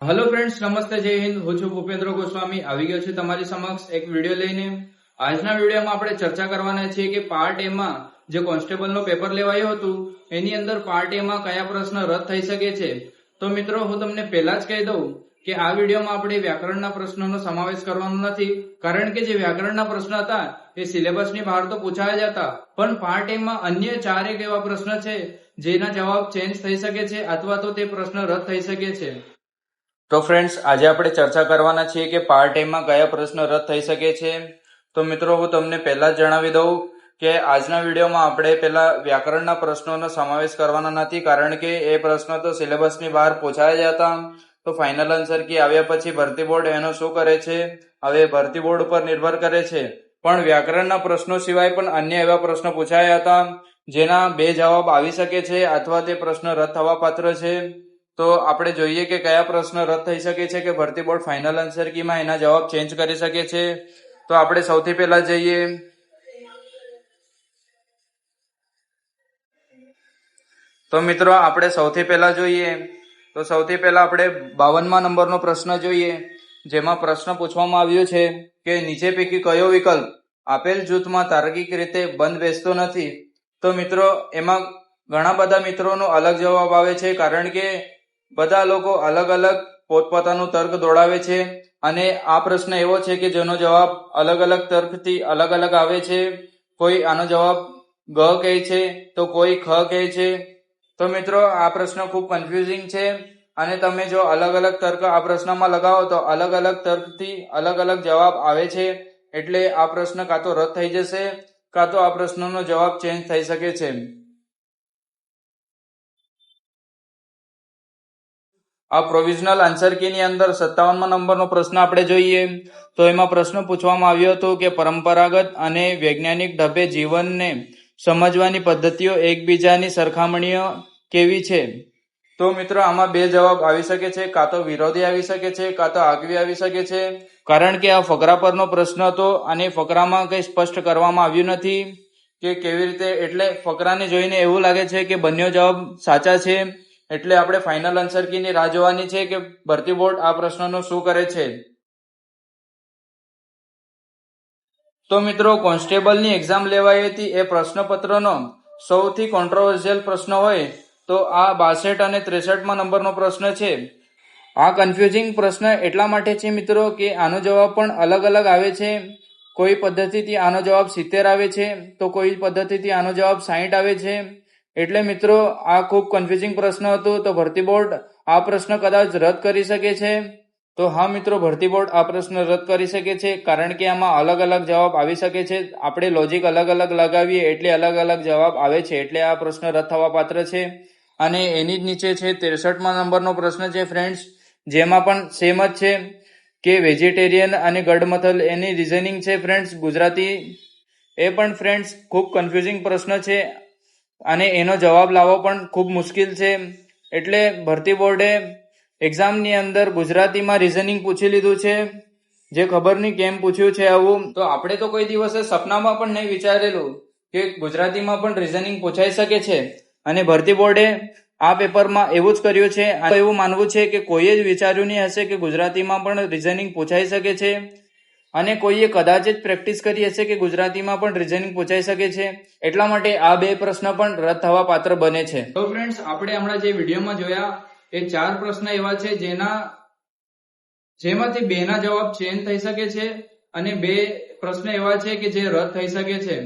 Hello friends નમસ્તે, જય હિન્દ. હું છું ભૂપેન્દ્ર ગોસ્વામી. આવી ગયો છું તમારી સમક્ષ એક વીડિયો લઈને. આજના વિડીયોમાં આપણે ચર્ચા કરવાના છીએ કે પાર્ટ એમાં જે કોન્સ્ટેબલનો પેપર લેવાયું હતું, એની અંદર પાર્ટ એમાં કયા પ્રશ્ન રદ થઈ શકે છે? તો મિત્રો, હું તમને પહેલા જ કહી દઉં કે આ વિડીયોમાં આપણે વ્યાકરણના પ્રશ્નોનો સમાવેશ કરવાનો નથી. કારણ કે જે વ્યાકરણના પ્રશ્ન હતા, એ સિલેબસની બહાર તો પૂછાયા જ હતા. પણ પાર્ટ એમાં અન્ય ચારેક એવા પ્રશ્ન છે, જેના જવાબ ચેન્જ થઈ શકે છે અથવા તો તે પ્રશ્ન રદ થઈ શકે છે. તો ફ્રેન્ડ્સ આજે આપણે ચર્ચા કરવાના છીએ કે પાર્ટ ટાઈમમાં કયા પ્રશ્ન રદ થઈ શકે છે. તો મિત્રો, હું તમને પહેલા જણાવી દઉં કે આજના વિડીયોમાં આપણે પહેલાં વ્યાકરણના પ્રશ્નોનો સમાવેશ કરવાના નથી, કારણ કે એ પ્રશ્નો તો સિલેબસની બહાર પૂછાયા હતા. તો ફાઇનલ આન્સર કી આવ્યા પછી ભરતી બોર્ડ એનો શું કરે છે? હવે ભરતી બોર્ડ ઉપર નિર્ભર કરે છે. પણ વ્યાકરણના પ્રશ્નો સિવાય પણ અન્ય એવા પ્રશ્નો પૂછાયા હતા, જેના બે જવાબ આવી શકે છે અથવા તે પ્રશ્ન રદ થવા પાત્ર છે. તો આપણે જોઈએ કે કયા પ્રશ્ન રદ થઈ શકે છે કે ભરતી બોર્ડ ફાઇનલ આન્સર કીમાં એના જવાબ ચેન્જ કરી શકે છે. તો આપણે સૌથી પહેલા જઈએ. તો મિત્રો આપણે સૌથી પહેલા જોઈએ. તો સૌથી પહેલા આપણે બાવનમાં નંબરનો પ્રશ્ન જોઈએ. જેમાં પ્રશ્ન પૂછવામાં આવ્યો છે કે નીચે પૈકી કયો વિકલ્પ આપેલ જૂથમાં તાર્કિક રીતે બંધ બેસતો નથી? તો મિત્રો, એમાં ઘણા બધા મિત્રોનો અલગ જવાબ આવે છે કારણ કે બધા લોકો અલગ અલગ પોતપોતાનું તર્ક દોડાવે છે અને આ પ્રશ્ન એવો છે કે જેનો જવાબ અલગ અલગ તર્કથી અલગ અલગ આવે છે. કોઈ આનો જવાબ ગ કહે છે તો કોઈ ખ કહે છે. તો મિત્રો, આ પ્રશ્ન ખૂબ કન્ફ્યુઝિંગ છે અને તમે જો અલગ અલગ તર્ક આ પ્રશ્નમાં લગાવો તો અલગ અલગ તર્કથી અલગ અલગ જવાબ આવે છે. એટલે આ પ્રશ્ન કાં તો રદ થઈ જશે, કાં તો આ પ્રશ્નનો જવાબ ચેન્જ થઈ શકે છે. આ પ્રોવિઝનલ આન્સર કી ની અંદર સત્તાવનમાં નંબરનો પ્રશ્ન આપણે જોઈએ. તો એમાં પ્રશ્ન પૂછવામાં આવ્યો હતો કે પરંપરાગત અને વૈજ્ઞાનિક ઢબે જીવનને સમજવાની પદ્ધતિઓ એકબીજાની સરખામણીઓ કેવી છે? તો મિત્રો, આમાં બે જવાબ આવી શકે છે. કાં તો વિરોધી આવી શકે છે, કાં તો આગવી આવી શકે છે. કારણ કે આ ફકરા પરનો પ્રશ્ન હતો અને ફકરામાં કંઈ સ્પષ્ટ કરવામાં આવ્યું નથી કે કેવી રીતે. એટલે ફકરાને જોઈને એવું લાગે છે કે બંને જવાબ સાચા છે. એટલે આપણે ફાઇનલ આન્સર કીની રાહ જોવાની છે કે ભરતી બોર્ડ આ પ્રશ્નનો શું કરે છે? તો મિત્રો, કોન્સ્ટેબલની એક્ઝામ લેવાઈ હતી એ પ્રશ્નપત્રનો સૌથી કોન્ટ્રોવર્સિયલ પ્રશ્ન હોય તો આ બાસઠ અને ત્રેસઠમાં નંબરનો પ્રશ્ન છે. આ કન્ફ્યુઝિંગ પ્રશ્ન એટલા માટે છે મિત્રો કે આનો જવાબ પણ અલગ અલગ આવે છે. કોઈ પદ્ધતિથી આનો જવાબ સિત્તેર આવે છે તો કોઈ પદ્ધતિથી આનો જવાબ સાહીઠ આવે છે. એટલે મિત્રો, આ ખૂબ કન્ફ્યુઝિંગ પ્રશ્ન હતો. તો ભરતી બોર્ડ આ પ્રશ્ન કદાચ રદ કરી શકે છે? તો હા મિત્રો, ભરતી બોર્ડ આ પ્રશ્ન રદ કરી શકે છે, કારણ કે આમાં અલગ અલગ જવાબ આવી શકે છે. આપણે લોજિક અલગ અલગ લગાવીએ એટલે અલગ અલગ જવાબ આવે છે, એટલે આ પ્રશ્ન રદ થવા પાત્ર છે. અને એની જ નીચે છે, ત્રેસઠમાં નંબરનો પ્રશ્ન છે ફ્રેન્ડ્સ જેમાં પણ સેમ જ છે કે વેજીટેરિયન અને ગડમથલ એની રિઝનિંગ છે ફ્રેન્ડ્સ ગુજરાતી એ પણ ફ્રેન્ડ્સ ખૂબ કન્ફ્યુઝિંગ પ્રશ્ન છે. અને એનો જવાબ લાવવો પણ ખૂબ મુશ્કેલ છે. એટલે ભરતી બોર્ડે એક્ઝામની અંદર ગુજરાતીમાં રિઝનિંગ પૂછી લીધું છે. જે ખબર નહીં કેમ પૂછ્યું છે આવું. તો આપણે તો કોઈ દિવસે સપનામાં પણ નહીં વિચારેલું કે ગુજરાતીમાં પણ રિઝનિંગ પૂછાઈ શકે છે. અને ભરતી બોર્ડે આ પેપરમાં એવું જ કર્યું છે. એવું માનવું છે કે કોઈએ જ વિચાર્યું નહીં હશે કે ગુજરાતીમાં પણ રિઝનિંગ પૂછાઈ શકે છે. અને કોઈએ કદાચ જ પ્રેક્ટિસ કરી હશે કે ગુજરાતીમાં પણ રિઝનિંગ પૂછાઈ શકે છે. એટલા માટે આ બે પ્રશ્ન પણ રદ થવા પાત્ર બને છે. તો ફ્રેન્ડ્સ આપણે હમણાં જે વિડીયોમાં જોયા, એ ચાર પ્રશ્ન એવા છે જેના, જેમાંથી બે ના જવાબ ચેન્જ થઈ શકે છે અને બે પ્રશ્ન એવા છે કે જે રદ થઈ શકે છે.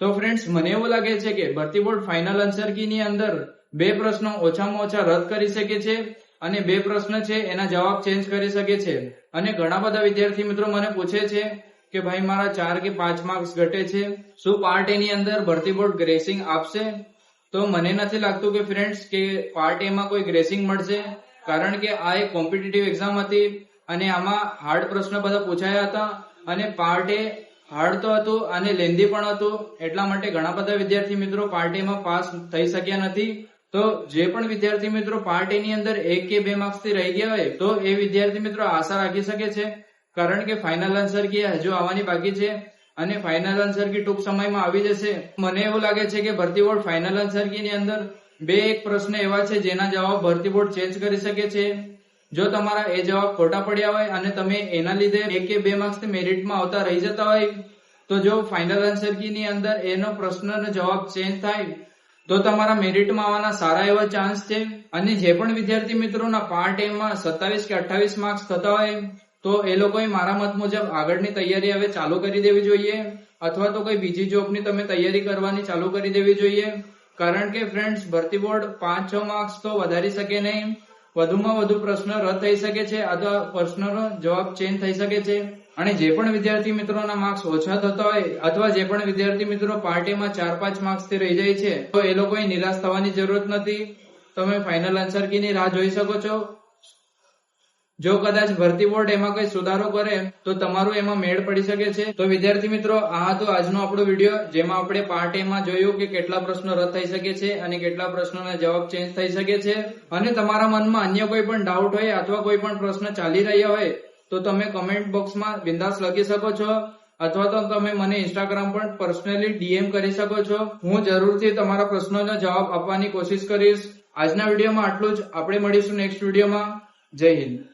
તો ફ્રેન્ડ્સ મને એવું લાગે છે કે ભરતી બોર્ડ ફાઇનલ આન્સર કી ની અંદર બે પ્રશ્નો ઓછામાં ઓછા રદ કરી શકે છે અને બે પ્રશ્ન છે એના જવાબ ચેન્જ કરી શકે છે. અને ઘણા બધા વિદ્યાર્થી મિત્રો મને પૂછે છે કે ભાઈ, મારા ચાર કે પાંચ માર્ક્સ ઘટે છે. શું પાર્ટ એની અંદર ભરતી બોર્ડ ગ્રેસિંગ આપશે? તો મને નથી લાગતું કે ફ્રેન્ડ્સ કે પાર્ટ એમાં કોઈ ગ્રેસિંગ મળશે. કારણ કે આ એક કોમ્પિટિટિવ એક્ઝામ હતી અને આમાં હાર્ડ પ્રશ્ન બધા પૂછાયા હતા. અને પાર્ટ એ હાર્ડ તો હતું અને લેન્ધી પણ હતું. એટલા માટે ઘણા બધા વિદ્યાર્થી મિત્રો પાર્ટ એમાં પાસ થઈ શક્યા નથી. તો જે પણ વિદ્યાર્થી મિત્રો પાર્ટ એ ની અંદર એક કે બે માર્ક્સથી રહી ગયા હોય, તો એ વિદ્યાર્થી મિત્રો આશા રાખી શકે છે. કારણ કે ફાઇનલ આન્સર કી હજુ આવવાની બાકી છે અને ફાઇનલ આન્સર કી ટૂંક સમયમાં આવી જશે. મને એવું લાગે છે કે ભરતી બોર્ડ ફાઇનલ આન્સર કી ની અંદર બે એક પ્રશ્ન એવા છે જેના જવાબ ભરતી બોર્ડ ચેન્જ કરી શકે છે. જો તમારા એ જવાબ ખોટા પડ્યા હોય અને તમે એના લીધે એક કે બે માર્ક્સ મેરિટમાં આવતા રહી જતા હોય, તો જો ફાઇનલ આન્સર કી ની અંદર એનો પ્રશ્નનો જવાબ ચેન્જ થાય તો તમારા મેરિટમાં આવવાના સારા એવા ચાન્સ છે? અને જે પણ વિદ્યાર્થી મિત્રોના પાર્ટ ટાઈમમાં સત્તાવીસ કે અઠ્ઠાવીસ માર્ક્સ થતા હોય, તો એ લોકોએ મારા મત મુજબ આગળની તૈયારી હવે ચાલુ કરી દેવી જોઈએ. અથવા તો કોઈ બીજી જોબની તમે તૈયારી કરવાની ચાલુ કરી દેવી જોઈએ. કારણ કે ફ્રેન્ડ્સ ભરતી બોર્ડ પાંચ છ માર્ક્સ તો વધારી શકે નહીં. વધુમાં વધુ પ્રશ્ન રદ થઈ શકે છે અથવા પ્રશ્નનો જવાબ ચેન્જ થઈ શકે છે. અને જે પણ વિદ્યાર્થી મિત્રોના માર્ક્સ ઓછા થતા હોય અથવા જે પણ વિદ્યાર્થી મિત્રો પાર્ટીમાં ચાર પાંચ માર્ક્સથી રહી જાય છે, તો એ લોકોએ નિરાશ થવાની જરૂરત નથી. તમે ફાઇનલ આન્સર કીની રાહ જોઈ શકો છો. જો કદાચ ભરતી બોર્ડ એમાં કઈ સુધારો કરે, તો તમારું એમાં મેળ પડી શકે છે. તો વિદ્યાર્થી મિત્રો, આ હતો આજનો આપણો વીડિયો, જેમાં આપણે પાર્ટ એમાં જોયું કે કેટલા પ્રશ્નો રદ થઈ શકે છે અને કેટલા પ્રશ્નોના જવાબ ચેન્જ થઈ શકે છે. અને તમારા મનમાં અન્ય કોઈ પણ ડાઉટ હોય અથવા કોઈ પણ પ્રશ્ન ચાલી રહ્યા હોય, તો તમે કમેન્ટ બોક્સમાં બિંદાસ લખી શકો છો. અથવા તો તમે મને ઇન્સ્ટાગ્રામ પર પર્સનલી ડીએમ કરી શકો છો. હું જરૂરથી તમારા પ્રશ્નોનો જવાબ આપવાની કોશિશ કરીશ. આજના વિડીયોમાં આટલું જ. આપણે મળીશું નેક્સ્ટ વિડીયોમાં. જય હિન્દ.